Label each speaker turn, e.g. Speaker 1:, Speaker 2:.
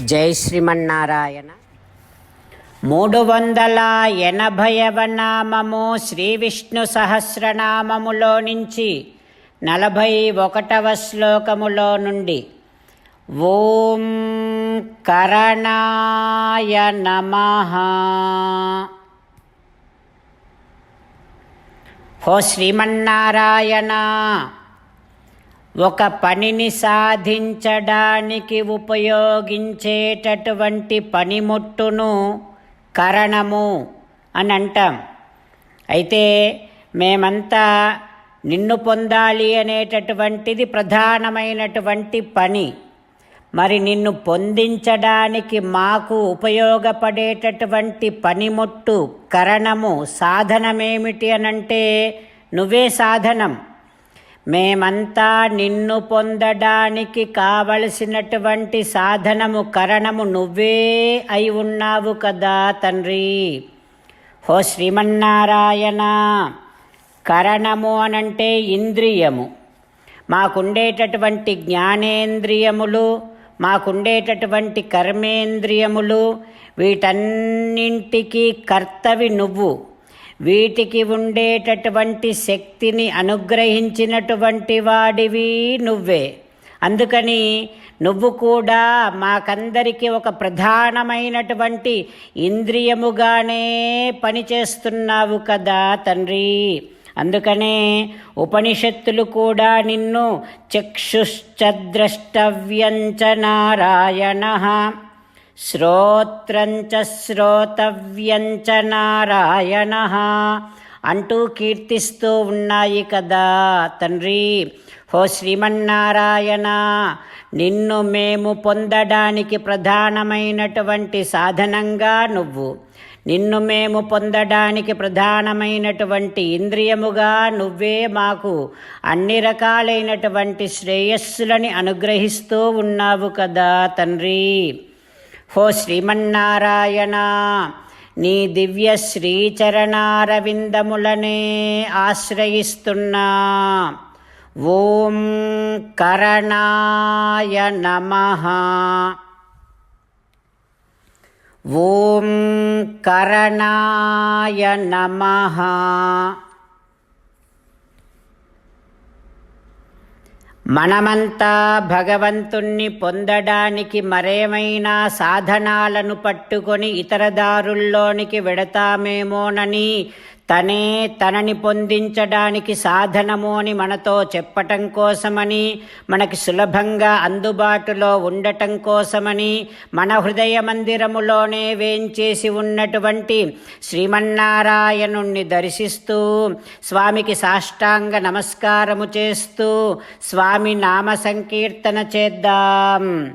Speaker 1: జై శ్రీమన్నారాయణ. మూడు వందల ఎనభైవ నామము శ్రీ విష్ణు సహస్రనామములో నుంచి నలభై ఒకటవ శ్లోకములో నుండి ఓం కరణాయ నమ. హో శ్రీమన్నారాయణ. ఒక పనిని సాధించడానికి ఉపయోగించేటటువంటి పనిముట్టును కరణము అని అంటాం. అయితే మేమంతా నిన్ను పొందాలి అనేటటువంటిది ప్రధానమైనటువంటి పని. మరి నిన్ను పొందించడానికి మాకు ఉపయోగపడేటటువంటి పనిముట్టు కరణము సాధనమేమిటి అనంటే నువ్వే సాధనం. మేమంతా నిన్ను పొందడానికి కావలసినటువంటి సాధనము కరణము నువ్వే అయి ఉన్నావు కదా తండ్రి. హో శ్రీమన్నారాయణ కరణము అనంటే ఇంద్రియము. మాకుండేటటువంటి జ్ఞానేంద్రియములు మాకుండేటటువంటి కర్మేంద్రియములు వీటన్నింటికీ కర్తవి నువ్వు. వీటికి ఉండేటటువంటి శక్తిని అనుగ్రహించినటువంటి వాడివి నువ్వే. అందుకని నువ్వు కూడా మాకందరికీ ఒక ప్రధానమైనటువంటి ఇంద్రియముగానే పనిచేస్తున్నావు కదా తండ్రి. అందుకనే ఉపనిషత్తులు కూడా నిన్ను చక్షుశ్చద్రష్టవ్యంచ నారాయణ. శ్రోత్రంచ శ్రోతవ్యంచ నారాయణ అంటూ కీర్తిస్తూ ఉన్నాయి కదా తండ్రి. హో శ్రీమన్నారాయణ నిన్ను మేము పొందడానికి ప్రధానమైనటువంటి సాధనంగా నువ్వు నిన్ను మేము పొందడానికి ప్రధానమైనటువంటి ఇంద్రియముగా నువ్వే మాకు అన్ని రకాలైనటువంటి శ్రేయస్సులని అనుగ్రహిస్తూ ఉన్నావు కదా తండ్రి. హో శ్రీమన్నారాయణ నీ దివ్య శ్రీచరణారవిందములనే ఆశ్రయిస్తున్నా. ఓం కరణాయ నమః. ఓం కరణాయ నమః. మనమంతా భగవంతుణ్ణి పొందడానికి మరేమైనా సాధనాలను పట్టుకొని ఇతర దారుల్లోనికి వెడతామేమోనని తనే తనని పొందించడానికి సాధనము అని మనతో చెప్పటం కోసమని మనకి సులభంగా అందుబాటులో ఉండటం కోసమని మన హృదయ మందిరములోనే వేంచేసి ఉన్నటువంటి శ్రీమన్నారాయణుణ్ణి దర్శిస్తూ స్వామికి సాష్టాంగ నమస్కారము చేస్తూ స్వామి నామ సంకీర్తన చేద్దాం.